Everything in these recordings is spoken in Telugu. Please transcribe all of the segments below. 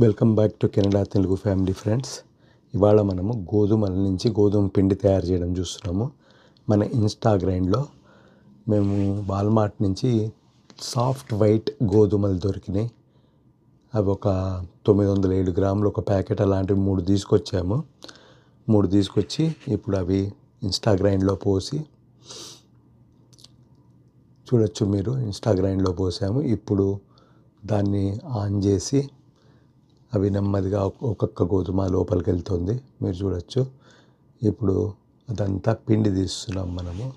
Welcome back to Canada Telugu family friends ఇవాళ మనము గోధుమల నుంచి గోధుమ పిండి తయారు చేయడం చూస్తున్నాము. మన ఇన్స్టాగ్రామ్లో మేము వాల్మార్ట్ నుంచి సాఫ్ట్ వైట్ గోధుమలు దొరికినాయి. అవి ఒక తొమ్మిది వందల ఏడు గ్రాములు ఒక ప్యాకెట్ అలాంటివి మూడు తీసుకొచ్చాము. మూడు తీసుకొచ్చి ఇప్పుడు అవి ఇన్స్టాగ్రామ్లో పోసి చూడొచ్చు మీరు ఇన్స్టాగ్రామ్లో పోసాము. ఇప్పుడు దాన్ని ఆన్ చేసి అవి నెమ్మదిగా ఒక్కొక్క గోధుమ లోపలికి వెళ్తుంది మీరు చూడొచ్చు. ఇప్పుడు అదంతా పిండి తీస్తున్నాం మనము.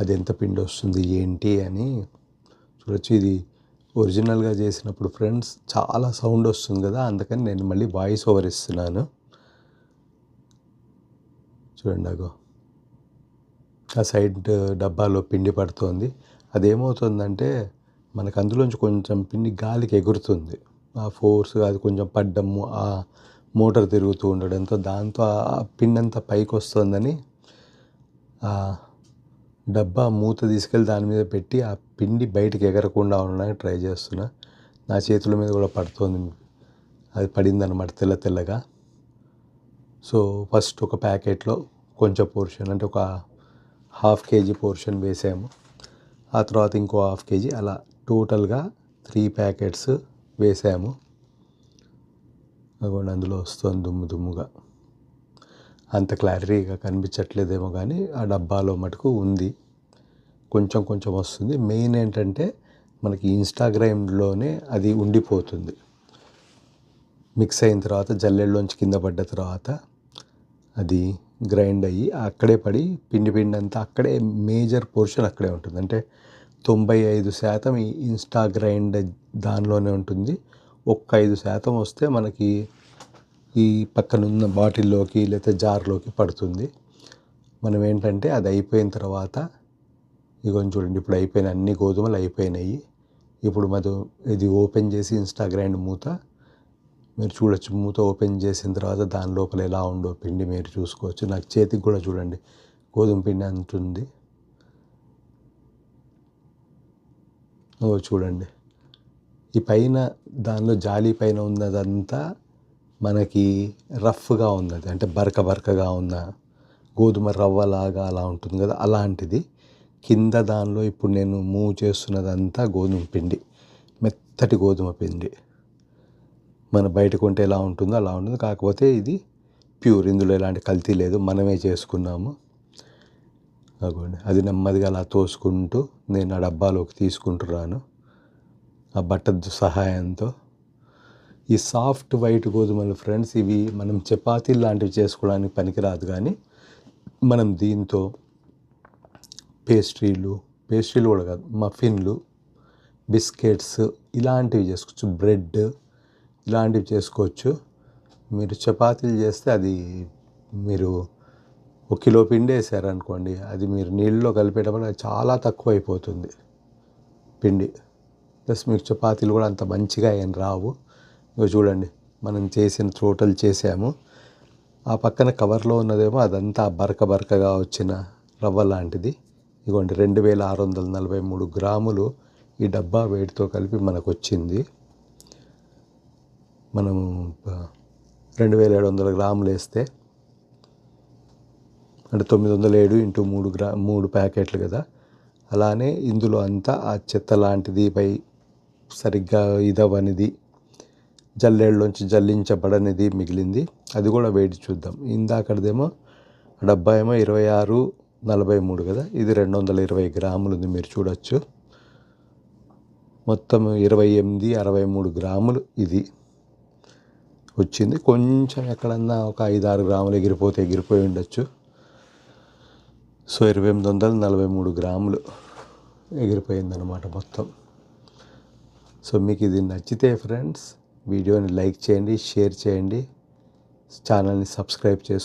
అది ఎంత పిండి వస్తుంది ఏంటి అని చూడొచ్చు. ఇది ఒరిజినల్గా చేసినప్పుడు ఫ్రెండ్స్ చాలా సౌండ్ వస్తుంది కదా అందుకని నేను మళ్ళీ వాయిస్ ఓవర్ ఇస్తున్నాను. చూడండి అగో. ఆ సైడ్ డబ్బాలో పిండి పడుతోంది. అదేమవుతుందంటే మనకు అందులోంచి కొంచెం పిండి గాలికి ఎగురుతుంది. ఆ ఫోర్స్ అది కొంచెం పడ్డము ఆ మోటార్ తిరుగుతూ ఉండడంతో దాంతో ఆ పిండి పైకి వస్తుందని ఆ డబ్బా మూత తీసుకెళ్ళి దాని మీద పెట్టి ఆ పిండి బయటికి ఎగరకుండా ఉండడానికి ట్రై చేస్తున్నా. నా చేతుల మీద కూడా పడుతుంది. అది పడిందనమాట తెల్ల తెల్లగా. సో ఫస్ట్ ఒక ప్యాకెట్లో కొంచెం పోర్షన్ అంటే ఒక హాఫ్ కేజీ పోర్షన్ వేసాము. ఆ తర్వాత ఇంకో హాఫ్ కేజీ అలా టోటల్గా త్రీ ప్యాకెట్స్ వేసాము. అదిగోండి అందులో వస్తుంది దుమ్ము దుమ్ముగా. అంత క్లారిటీగా కనిపించట్లేదేమో కానీ ఆ డబ్బాలో మటుకు ఉంది. కొంచెం కొంచెం వస్తుంది. మెయిన్ ఏంటంటే మనకి ఇన్స్టాగ్రామ్లోనే అది ఉండిపోతుంది. మిక్స్ అయిన తర్వాత జల్లెల్లోంచి కింద పడ్డ తర్వాత అది గ్రైండ్ అయ్యి అక్కడే పడి పిండి పిండి అంతా అక్కడే మేజర్ పోర్షన్ అక్కడే ఉంటుంది. అంటే తొంభై ఐదు శాతం ఈ ఇన్స్టా గ్రైండ్ దానిలోనే ఉంటుంది. ఒక్క ఐదు శాతం వస్తే మనకి ఈ పక్కనున్న బాటిల్లోకి లేకపోతే జార్లోకి పడుతుంది. మనం ఏంటంటే అది అయిపోయిన తర్వాత ఇగోని చూడండి ఇప్పుడు అయిపోయిన అన్ని గోధుమలు అయిపోయినాయి. ఇప్పుడు మధు ఇది ఓపెన్ చేసి ఇన్స్టాగ్రామ్ మూత మీరు చూడొచ్చు మూత ఓపెన్ చేసిన తర్వాత దాని లోపల ఎలా ఉండో పిండి మీరు చూసుకోవచ్చు. నాకు చేతికి కూడా చూడండి గోధుమ పిండి అంటుంది. చూడండి. ఈ పైన దానిలో జాలి పైన ఉన్నదంతా మనకి రఫ్గా ఉన్నది. అంటే బరక బరకగా ఉన్న గోధుమ రవ్వలాగా అలా ఉంటుంది కదా అలాంటిది. కింద దానిలో ఇప్పుడు నేను మూవ్ చేస్తున్నదంతా గోధుమ పిండి మెత్తటి గోధుమ పిండి. మన బయట కొంటే ఎలా ఉంటుందో అలా ఉంటుంది. కాకపోతే ఇది ప్యూర్ ఇందులో ఎలాంటి కల్తీ లేదు. మనమే చేసుకున్నాము. అగోండి. అది నెమ్మదిగా అలా తోసుకుంటూ నేను ఆ డబ్బాలోకి తీసుకుంటున్నాను ఆ బట్ట సహాయంతో. ఈ సాఫ్ట్ వైట్ గోధుమలు ఫ్రెండ్స్ ఇవి మనం చపాతీలు లాంటివి చేసుకోవడానికి పనికిరాదు కానీ మనం దీంతో పేస్ట్రీలు పేస్ట్రీలు కూడా కాదు మఫిన్లు బిస్కెట్స్ ఇలాంటివి చేసుకోవచ్చు బ్రెడ్ ఇలాంటివి చేసుకోవచ్చు. మీరు చపాతీలు చేస్తే అది మీరు ఒక కిలో పిండి వేసారనుకోండి అది మీరు నీళ్ళలో కలిపేటప్పుడు అది చాలా తక్కువ అయిపోతుంది పిండి. ప్లస్ మీకు చపాతీలు కూడా అంత మంచిగా ఏం రావు. ఇక చూడండి మనం చేసిన టోటల్ చేసాము. ఆ పక్కన కవర్లో ఉన్నదేమో అదంతా బరక బరకగా వచ్చిన రవ్వ లాంటిది. ఇదిగోండి రెండు వేల ఆరు వందల నలభై మూడు గ్రాములు ఈ డబ్బా వేడితో కలిపి మనకు వచ్చింది మనము రెండు వేల ఏడు వందల గ్రాములు వేస్తే అంటే తొమ్మిది వందల ఏడు ఇంటూ మూడు గ్రా మూడు ప్యాకెట్లు కదా. అలానే ఇందులో అంతా ఆ చెత్త లాంటిది పై సరిగ్గా ఇదవనిది జల్లేళ్ళలోంచి జల్లించబడనిది మిగిలింది. అది కూడా వేడి చూద్దాం. ఇందాకడదేమో డబ్బా ఏమో ఇరవై ఆరు నలభై మూడు కదా. ఇది రెండు వందల ఇరవై గ్రాములు ఉంది మీరు చూడొచ్చు. మొత్తం ఇరవై ఎనిమిది అరవై మూడు గ్రాములు ఇది. వచ్చింది. కొంచెం ఎక్కడన్నా ఒక ఐదు ఆరు గ్రాములు ఎగిరిపోతే ఎగిరిపోయి ఉండొచ్చు. సో ఇరవై ఎనిమిది వందల నలభై మూడు గ్రాములు ఎగిరిపోయిందనమాట మొత్తం. సో మీకు ఇది నచ్చితే ఫ్రెండ్స్ వీడియోని లైక్ చేయండి షేర్ చేయండి ఛానల్ని సబ్స్క్రైబ్ చేసుకోండి.